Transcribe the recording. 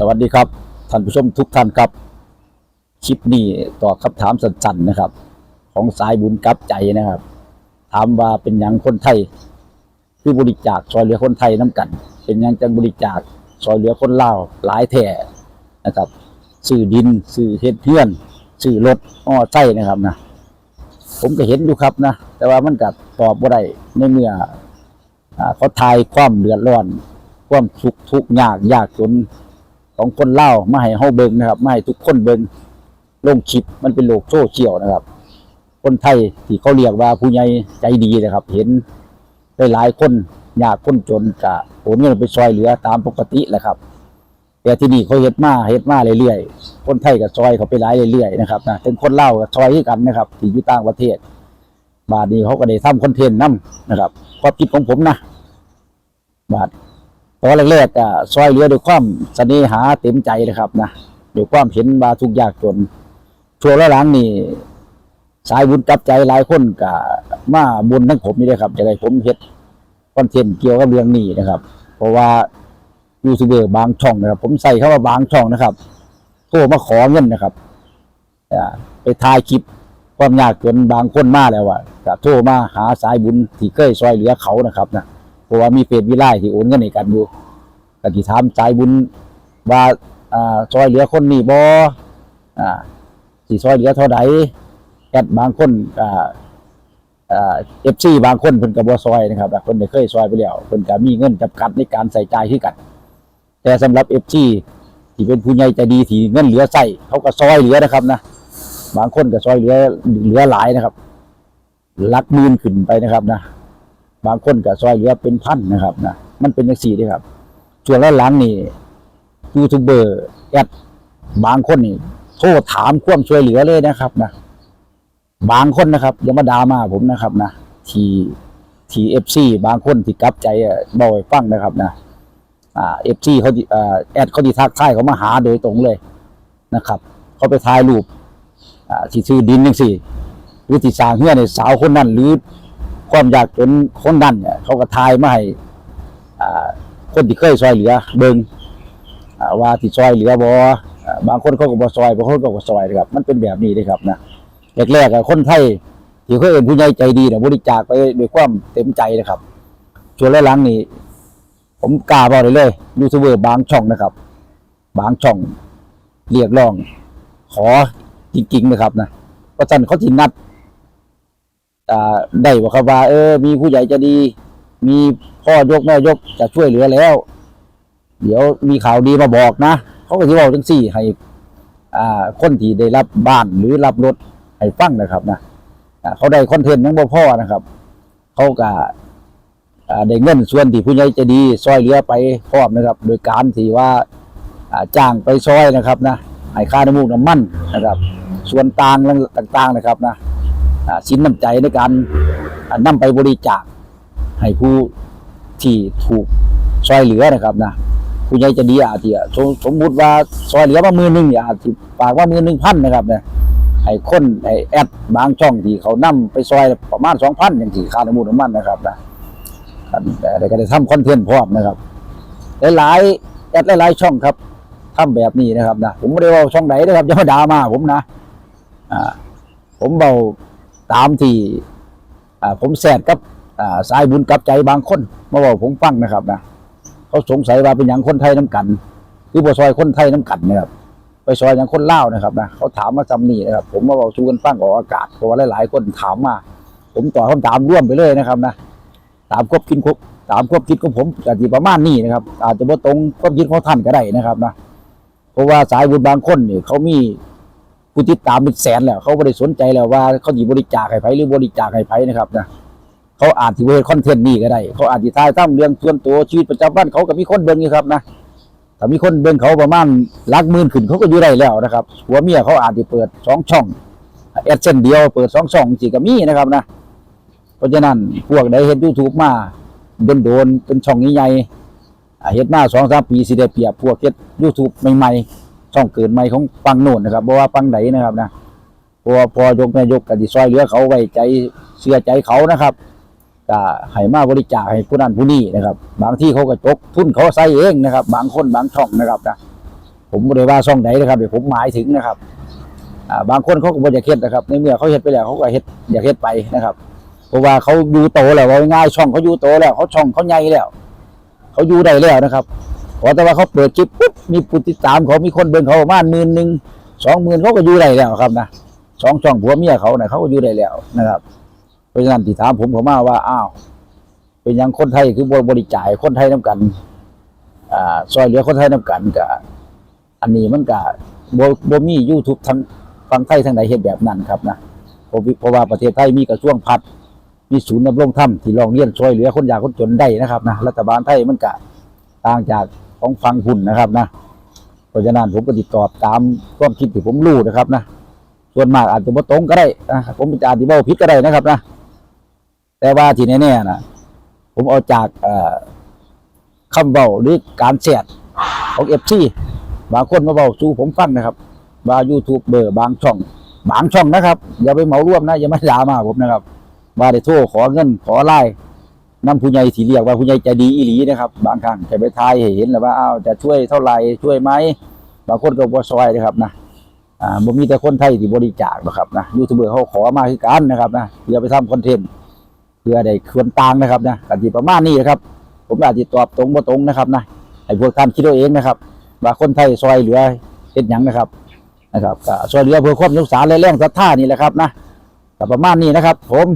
สวัสดีครับท่านผู้ชมทุกท่านครับคลิปนี้ตอบคำถามสั้นๆนะครับ ของสายบุญกับใจนะครับ ถามว่าเป็นยังคนไทย คือบริจาคซอยเหลือคนไทยน้กัน เป็นยังจังบริจาคซอยเหลือคนลาวหลายแท่นะครับซื้อดินซื้อเฮ็ดเพื่อนซื้อรถอ้อไส้นะครับนะผมก็เห็นอยู่ครับนะแต่ว่ามันก็ตอบบ่ได้ในเมื่อเขาทายความเดือดร้อน ความทุกข์ทุกข์ยากยากจน ของคนเล่ามาให้เฮาเบิ่งนะครับมาให้ทุกคนเบิ่งลงคลิปมันเป็นโลกโซเชียลนะครับ คนไทยที่เขาเรียกว่าผู้ใหญ่ใจดีนะครับ เห็นได้หลายคนยากคนจนกะโอนเงินไปซอยเหลือตามปกติแหละครับ แต่ที่นี่เขาเฮ็ดมาเฮ็ดมาเรื่อยๆคนไทยก็ซอยเขาไปหลายเรื่อยๆนะครับนะเป็นคนเล่าวก็ซอยคือกันนะครับที่อยู่ต่างประเทศ บาดนี้เขาก็ได้ทำคอนเทนต์นํนะครับความคิดของผมนะบาด ตอนแรกๆก็ซอยเหลือด้วยความเสน่หาเต็มใจนะครับนะด้วยความเห็นว่าทุกข์ยากจนช่วงหลังนี่ สายบุญกับใจหลายคนก็มาบุญทั้งผมนี่เลยครับจะได้ผมเฮ็ดคอนเทนต์เกี่ยวกับเรื่องนี้นะครับ เพราะว่ายูทูบเบอร์บางช่องนะครับ ผมใส่คำว่าบางช่องนะครับโทรมาขอเงินนะครับไปถ่ายคลิปความยากจนบางคนมาแล้วอะก็โทรมาหาสายบุญที่เคยซอยเหลือเขานะครับนะ เพราะว่ามีเฟซวิไลที่โอนเงินให้กันอยู่ก็ที่ถามสายบุญว่าอ่าซอยเหลือคนนี้บ่อ่าสิซอยเหลือเท่าใดแอดบางคนอ่าอ่า FC บางคนเพิ่นก็บ่ซอยนะครับเพิ่นได้เคยซอยไปแล้วเพิ่นก็มีเงินจำกัดในการใส่ใจ่ายคือกัน แต่สำหรับ FC ที่เป็นผู้ใหญ่ใจดีที่เงินเหลือใส่เขาก็ซอยเหลือนะครับนะบางคนก็ซอยเหลือเหลือหลายนะครับลักมื่นขึ้นไปนะครับนะ บางคนก็ซอยเหลือเป็นพันนะครับนะมันเป็นอย่างสี่ด้วยครับ ส่วนหลังนี่ยูทูบเบอร์แอดบางคนนี่โทรถามความช่วยเหลือเลยนะครับนะบางคนนะครับอย่ามาด่ามาผมนะครับนะทีทีเอฟซีบางคนที่กลับใจอะบอกฟังนะครับนะอ่าเอฟซีเขาอ่าแอดเขาที่ทักทายเขามาหาโดยตรงเลยนะครับเขาไปถ่ายรูปอ่าที่ซื้อดินจังสี่หรือที่สร้างเฮือในสาวคนนั้นหรือ ความยากจนคนนั้นเนี่ยเขาก็ทายมาให้คนที่เคยซอยเหลือเบิงว่าที่ซอยเหลือบ่อ่าบางคนเขาก็บ่ซอยบางคนก็บ่ซอยนะครับ มันเป็นแบบนี้เลยครับนะแรกๆคนไทยที่เคยเอ็นผู้ใหญ่ใจดีเนี่ยบริจาคไปด้วยความเต็มใจนะครับช่วงหลังนี่ผมกล้าบอกเลยเลยยูทูบเบอร์บางช่องนะครับ บางช่องเรียกร้อง ขอจริงๆนะครับนะเพราะฉะนั้นเขาที่นัด อ่าได้ว่าครับว่าเออ มีผู้ใหญ่ใจะดี มีพ่อยกแม่ยกจะช่วยเหลือแล้ว เดี๋ยวมีข่าวดีมาบอกนะเขาก็ที่บอกจังสี่ให้อ่าคนที่ได้รับบ้านหรือรับรถให้ฟังนะครับนะเขาได้คอนเทนต์ทั้งบ่พ่อนะครับ เขาก็อ่าได้เงินส่วนที่ผู้ใหญ่ใจะดีซอยเหลือไปพร้อมนะครับ โดยการที่ว่าอ่าจ้างไปซอยนะครับนะให้ค่าน้ำมูกน้ำมันนะครับ ส่วนต่างต่างๆนะครับนะ สินน้ำใจในการอ่าไปบริจาคให้ผู้ที่ถูกซอยเหลือนะครับนะผู้ใหญ่จะดีอาจจะสมมุติว่าซอยเหลือมามือหนึงเนี่ยอาจจะฝากว่ามือหนึ่งพันนะครับเนี่ยให้คนให้แอดบางช่องที่เขานำไปซอยประมาณสองพันอย่างที่ค่าน้ำมูลน้ำมันนะครับนะกันแต่ก็ได้ทำคอนเทนต์พร้อมนะครับหลายๆแอดหลายๆช่องครับทำแบบนี้นะครับนะผมไม่ได้ว่าช่องไหนนะครับอย่ามาด่ามาผมนะอ่าผมเบา ตามที่ผมแสดกับสายบุญกับใจบางคนมาบอกผมฟังนะครับนะเขาสงสัยว่าเป็นอย่างคนไทยน้ำกัน คือบ่ซอยคนไทยน้ำกันนะครับไปซอยอย่างคนเล่านะครับนะเขาถามมาจำนี่นะครับผมมาบอกชูกันฟังออกอากาศเพราะว่าหลายๆ คนถามมา ผมตอบคำถามร่วมไปเลยนะครับนะตามควบคิดครบตามควบคิดของผมอาจจะประมาณนี้นะครับ อาจจะบ่ตรงควบคิดของท่านก็ได้นะครับนะเพราะว่าสายบุญบางคนเนี่ยเขามี ผู้ติดตามเป็นแสนแล้ว เขาไม่ได้สนใจแล้วว่าเขาจะบริจาคให้ไผหรือบริจาคให้ไผนะครับนะเขาอาจจะเวทคอนเทนต์นี่ก็ได้ เขาอาจจะทายตั้มเรื่องส่วนตัวชีวิตประจำวันเขาก็มีคนเบิ่งอยู่ครับนะถ้ามีคนเบิ่งเขาประมาณลักหมื่นขึ้นเขาก็อยู่ได้แล้วนะครับหัวเมียเขาอาจจะเปิดสองช่องแอดเส้นเดียวเปิดสองช่องจีก็มีนะครับนะเพราะฉะนั้นพวกใดเห็นยูทูบมาโดนโดนๆเป็นช่องใหญ่ๆเฮ็ดมาสองสามปีสิได้เปียบพวกเฮ็ดยูทูบใหม่ๆ ช่องเกิดใหม่ของปังโน่นนะครับเพราะว่าปังไหนนะครับนะเพราะว่าพอยกแม่ยกกันที่ซอยเหลือเขาไว้ใจเชื่อใจเขานะครับก็ให้มาบริจาคให้ผู้นั้นผู้นี้นะครับ บางที่เขาก็จกทุนเขาใส่เองนะครับ บางคนบางช่องนะครับนะผมบ่ได้ว่าช่องไหนนะครับเดี๋ยวผมหมายถึงนะครับอ่าบางคนเขาก็บ่อยากเฮ็ดนะครับ ในเมื่อเขาเฮ็ดไปแล้วเขาก็เฮ็ดอยากเฮ็ดไปนะครับ เพราะว่าเขาอยู่โตแล้วว่าง่ายช่องเขาอยู่โตแล้ว เขาช่องเขาใหญ่แล้ว เขาอยู่ได้แล้วนะครับ ขอแต่ว่าเขาเปิดคลิปปุ๊บมีผู้ติดตามเขามีคนเบิ่งเขาประมาณหมื่นหนึ่งสองหมื่นเขาก็อยู่ได้แล้วครับนะสองช่องผัวเมียเขาเนี่ยเขาก็อยู่ได้แล้วนะครับ เพราะฉะนั้นที่ถามผมผมมาว่าอ้าวเป็นยังคนไทยคือบริจาคคนไทยน้ากันอ่าซอยเหลือคนไทยน้ากันกับอันนี้มันก็บ่บ่มี YouTube ทั้งฝั่งไทยทางไหนเฮ็ดแบบนั้นครับนะเพราะว่าประเทศไทยมีกระทรวงพัฒน์มีศูนย์ดำรงธรรมที่รองเรียนช่วยเหลือคนยากคนจนได้นะครับนะรัฐบาลไทยมันก็ต่างจาก ของฝั่งหุ่นนะครับนะเพราะฉะนั้นผมก็ติดตอบตามความคิดที่ผมรู้นะครับนะส่วนมากอาจจะบ่ตรงก็ได้นะผมอาจจะเว้าผิดก็ได้นะครับนะแต่ว่าที่แน่ๆนะผมเอาจากอ่อคำเบาหรือการแชทของเอฟซีบางคนมาเบาสู่ผมฟังนะครับว่ายูทูบเบอร์บางช่อง บางช่องนะครับ อย่าไปเหมารวมนะอย่ามาด่ามาผมนะครับว่าได้โทรขอเงินขอไล่ นำผู้ใหญ่ที่เรียกว่าผู้ใหญ่ใจดีอีหลีนะครับ บางครั้งจะไปทายเห็นแล้วว่าอ้าวจะช่วยเท่าไหร่ช่วยไหมบางคนก็บ่ซอยนะครับนะอ่าบ่มีแต่คนไทยที่บริจาคนะครับนะยูทูบเบอร์เขาขอมาคือกันนะครับนะเพื่อไปทำคอนเทนต์เพื่อได้ควรต่างนะครับนะกันที่ประมาณนี้นะครับ ผมอาจจะตอบตรงบ่ตรงนะครับนะให้พวกท่านคิดเอาเองนะครับว่าคนไทยซอยเหลือเฮ็ดหยังนะครับนะครับก็ซอยเหลือเพื่อความสงสารและแรงศรัทธานี่แหละครับนะก็ประมาณนี้นะครับ ผม